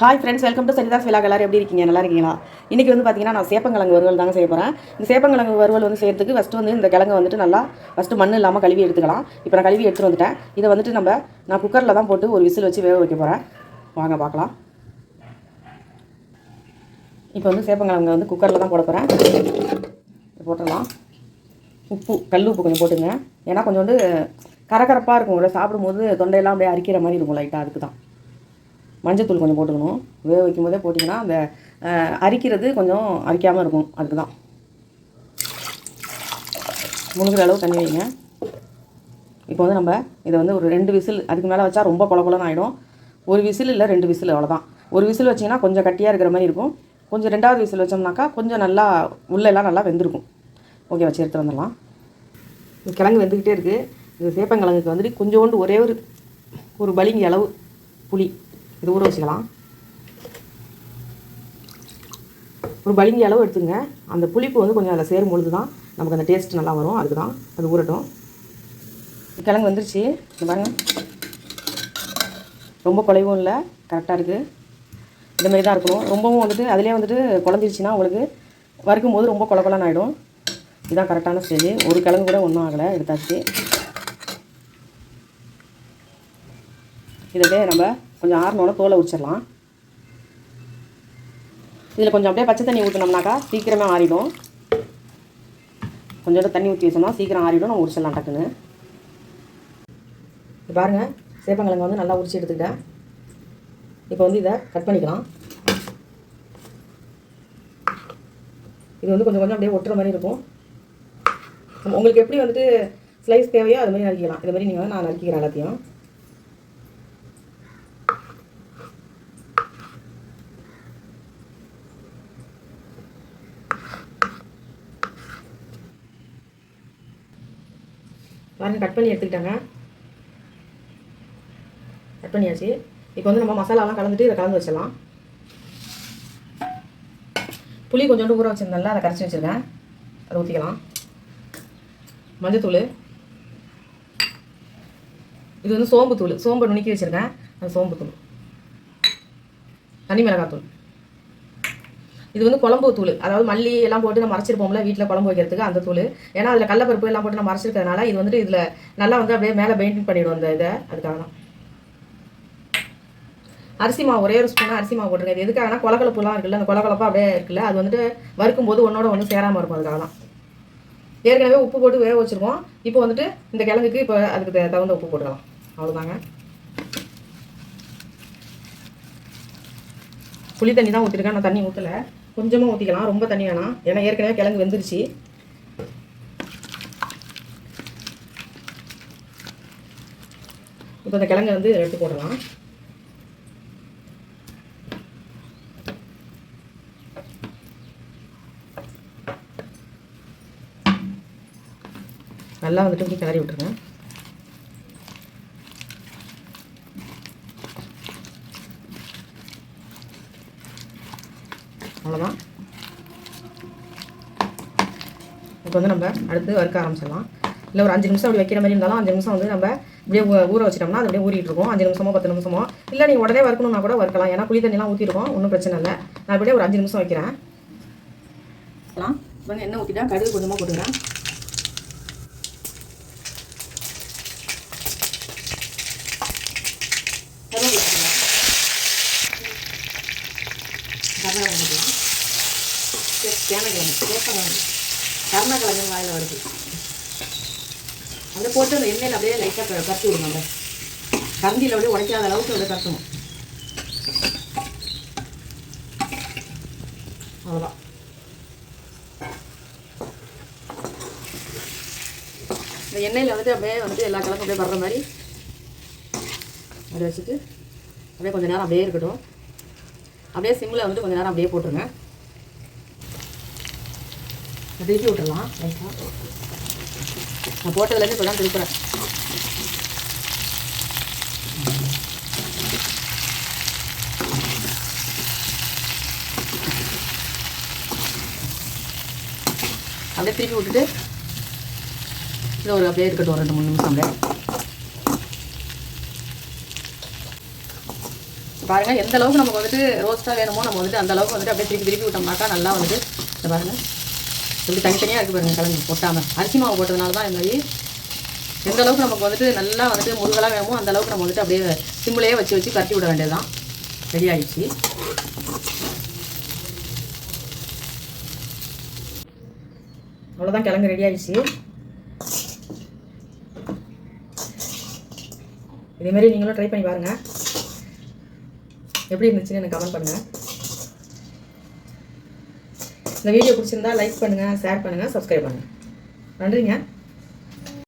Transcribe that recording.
Hi friends welcome to சரிதாஸ் விழா எல்லாரும் எப்படி இருக்கீங்க? நல்லா இருக்கீங்களா? இன்றைக்கி வந்து பார்த்தீங்கன்னா நான் சேப்பங்கிழங்கு வறுவல் தாங்க செய்ய போகிறேன் இந்த சேப்பங்கிழங்கு வறுவல் வந்து செய்யறதுக்கு ஃபஸ்ட்டு வந்து இந்த கிழங்கு வந்துட்டு நல்லா ஃபஸ்ட்டு மண் இல்லாமல் கழுவி எடுத்துக்கலாம். இப்போ நான் கழுவி எடுத்துகிட்டு வந்துட்டேன். இதை வந்துட்டு நம்ம நான் குக்கரில் தான் போட்டு ஒரு விசில் வச்சு வேக வைக்க போகிறேன் வாங்க பார்க்கலாம். இப்போ வந்து சேப்பங்கிழங்கு வந்து குக்கரில் தான் போட போகிறேன் போட்டுடலாம். உப்பு கல் உப்பு கொஞ்சம் போட்டுங்க. ஏன்னா கொஞ்சோண்டு கரகரப்பாக இருக்கும். உள்ள சாப்பிடும்போது தொண்டையெல்லாம் அப்படியே அரிக்கிற மாதிரி இருக்கும் லைட்டாக அதுக்கு தான் மஞ்சத்தூள் கொஞ்சம் போட்டுக்கணும். வேக வைக்கும் போதே போட்டிங்கன்னா அந்த அரிக்கிறது கொஞ்சம் அரிக்காமல் இருக்கும். அதுக்கு தான் முழுகிற அளவு தண்ணி வைங்க. இப்போ வந்து நம்ம இதை வந்து ஒரு ரெண்டு விசில் அதுக்கு மேலே வச்சா ரொம்ப குழகுலன்னு ஆகிடும் ஒரு விசில் இல்லை ரெண்டு விசில் அவ்வளோதான் ஒரு விசில் வச்சிங்கன்னா கொஞ்சம் கட்டியாக இருக்கிற மாதிரி இருக்கும். கொஞ்சம் ரெண்டாவது விசில் வச்சோம்னாக்கா கொஞ்சம் நல்லா உள்ளெல்லாம் நல்லா வெந்திருக்கும். ஓகே வச்சு எடுத்து வந்துடலாம். கிழங்கு வெந்துக்கிட்டே இருக்குது இது சேப்பங்கிழங்குக்கு வந்துட்டு கொஞ்சோண்டு ஒரே ஒரு ஒரு பலிங்கி அளவு புளி. இது ஊற வச்சுக்கலாம். ஒரு பலிங்கி அளவு எடுத்துங்க. அந்த புளிப்பு வந்து கொஞ்சம் அதில் சேரும் பொழுது தான் நமக்கு அந்த டேஸ்ட் நல்லா வரும். அதுக்கு தான் அது ஊறட்டும். கிழங்கு வந்துருச்சு. பாருங்க. ரொம்ப குலைவும் இல்லை. கரெக்டாக இருக்குது இந்த மாதிரி தான் இருக்கணும். ரொம்பவும் வந்துட்டு அதிலே வந்துட்டு குழஞ்சிருச்சுன்னா உங்களுக்கு வறுக்கும் போது ரொம்ப குழ ஆகிடும் இதுதான் கரெக்டான ஸ்டேஜ் ஒரு கிழங்கு கூட ஒன்றும் ஆகலை. எடுத்தாச்சு. இதை நம்ம கொஞ்சம் ஆறினோட தோலை உரிச்சிடலாம். இதில் கொஞ்சம் அப்படியே பச்சை தண்ணி ஊற்றினோம்னாக்கா சீக்கிரமே ஆறிடும். கொஞ்சோண்டு தண்ணி ஊற்றி வச்சோம்னா சீக்கிரம் ஆறிடும். நம்ம உரிச்சிடலாம் டக்குன்னு. இப்போ பாருங்கள் சேப்பங்கிழங்கு வந்து நல்லா உரிச்சு எடுத்துக்கிட்டேன். இப்போ வந்து இதை கட் பண்ணிக்கலாம். இது வந்து கொஞ்சம் கொஞ்சம் அப்படியே ஒட்டுற மாதிரி இருக்கும். உங்களுக்கு எப்படி வந்துட்டு ஸ்லைஸ் தேவையோ அது மாதிரி நறுக்கிக்கலாம். இது மாதிரி நீங்கள் நான் நறுக்கிக்கிறேன் எல்லாத்தையும். பாருங்க கட் பண்ணி எடுத்துக்கிட்டாங்க. கட் பண்ணியாச்சு. இப்போ வந்து நம்ம மசாலாலாம் கலந்துட்டு இதை கலந்து வச்சிடலாம். புளி கொஞ்சோண்டு ஊற வச்சிருந்தேன்ல அதை கரைச்சி வச்சுருக்கேன். அதை ஊற்றிக்கலாம் மஞ்சத்தூள். இது வந்து சோம்பு தூள் சோம்பு நுணுக்கி வச்சுருக்கேன். அது சோம்பு தூள் தனி மிளகாத்தூள். இது வந்து குழம்பு தூள். அதாவது மல்லி எல்லாம் போட்டு நம்ம அரைச்சிருப்போம்ல வீட்டில் குழம்பு வைக்கிறதுக்கு அந்த தூள். ஏன்னா அதில் கடலப்பருப்பு எல்லாம் போட்டு நம்ம அரைச்சிருக்கிறதுனால இது வந்துட்டு இதில் நல்லா வந்து அப்படியே மேலே பெயிண்டிங் பண்ணிவிடும் அந்த இதை. அதுக்காக தான். அரிசி மாவு ஒரே ஒரு ஸ்பூனாக அரிசி மாவு போட்டுருங்க இது எதுக்காகனா கொலகலப்புலாம் இருக்குல்ல அந்த கொலகலப்பாக அப்படியே இருக்குல்ல அது வந்துட்டு வறுக்கும் போது ஒன்றோட ஒன்று சேராமல் இருக்கும் அதுக்காக தான். ஏற்கனவே உப்பு போட்டு வேக வச்சுருக்கோம். இப்போ வந்துட்டு இந்த கிழங்குக்கு இப்போ அதுக்கு த- தகுந்த உப்பு போட்டுக்கலாம். அவ்வளோதாங்க புளி தண்ணி தான் ஊற்றிருக்கேன் நான் தண்ணி ஊற்றலை கொஞ்சமாக ஊற்றிக்கலாம் ரொம்ப தண்ணி வேணாம். ஏன்னா ஏற்கனவே கிழங்கு வெந்துருச்சு. இப்போ இந்த கிழங்கு வந்து எடுத்து போடலாம். நல்லா வந்துட்டு கிளறி விட்டுருங்க. அவ்வளோதான் இப்போ வந்து நம்ம அடுத்து வறுக்க ஆரம்பிச்சிடலாம். இல்லை ஒரு அஞ்சு நிமிஷம் அப்படி வைக்கிற மாதிரி இருந்தாலும் அஞ்சு நிமிஷம் வந்து நம்ம இப்படியே ஊற வச்சிட்டோம்னா அது அப்படியே ஊறிட்டு இருக்கும். அஞ்சு நிமிஷமோ பத்து நிமிஷமோ. இல்லை நீங்கள் உடனே வறுக்கணும்னா கூட வறுக்கலாம். ஏன்னா புளி தண்ணிலாம் ஊற்றிருக்கோம் ஒன்றும் பிரச்சனை இல்லை. நான் அப்படியே ஒரு அஞ்சு நிமிஷம் வைக்கிறேன். வந்து எண்ணெய் ஊற்றிட்டா கடுகு கொஞ்சமாக போட்டுக்கிறேன் கருவேப்பிலை போட்டுக்கலாம். கருவேப்பிலை போட்டுக்கலாம். சே- சேனக்கிழங்கு சேப்பங்கிழங்கு கருணக்கிழங்கு வாயில் வருது. அதை போட்டு அந்த எண்ணெயில் அப்படியே லைட்டாக கரைச்சி விடுங்க அந்த கரண்டியில் அப்படியே உடைக்காத அளவுக்கு அப்படியே கரைச்சணும் அவ்வளோதான் இந்த எண்ணெயில் வந்து அப்படியே வந்து எல்லா கிழங்கும் அப்படியே வர்ற மாதிரி. அப்படியே வச்சுட்டு அப்படியே கொஞ்சம் நேரம் அப்படியே இருக்கட்டும். அப்படியே சிம்மில் வந்துட்டு கொஞ்சம் நேரம் அப்படியே போட்டுருங்க. திருப்பி விட்டுடலாம் லைட்டாக நான் போட்டதுலேருந்து இப்போ தான் திருப்புறேன். அப்படியே திருப்பி விட்டுட்டு இது ஒரு அப்படியே இருக்கட்டும் ஒரு ரெண்டு மூணு நிமிஷம் அப்படியே. பாருங்கள் எந்த அளவுக்கு நமக்கு வந்துட்டு ரோஸ்ட்டாக வேணுமோ நம்ம வந்துட்டு அந்த அளவுக்கு வந்துட்டு அப்படியே திருப்பி திருப்பி விட்டோம்னாக்கா நல்லா வந்துட்டு இந்த பாருங்கள் இப்படி தனித்தனியாக இருக்குது பாருங்கள் கிழங்கு கொட்டாமல் அரிசி மாவு போட்டதுனால தான் இந்த மாதிரி எந்த அளவுக்கு நமக்கு வந்துட்டு நல்லா வந்துட்டு முருகலாக வேணுமோ அந்த அளவுக்கு நம்ம வந்துட்டு அப்படியே சிம்மிலேயே வச்சு வச்சு கட்டி விட வேண்டியதுதான். ரெடி ஆகிடுச்சு அவ்வளோதான் கிழங்கு ரெடி ஆகிடுச்சு இதேமாரி நீங்களும் ட்ரை பண்ணி பாருங்கள் எப்படி இருந்துச்சுன்னு எனக்கு கமெண்ட் பண்ணுங்கள் இந்த வீடியோ பிடிச்சிருந்தா லைக் பண்ணுங்கள் ஷேர் பண்ணுங்கள் சப்ஸ்கிரைப் பண்ணுங்கள் நன்றிங்க.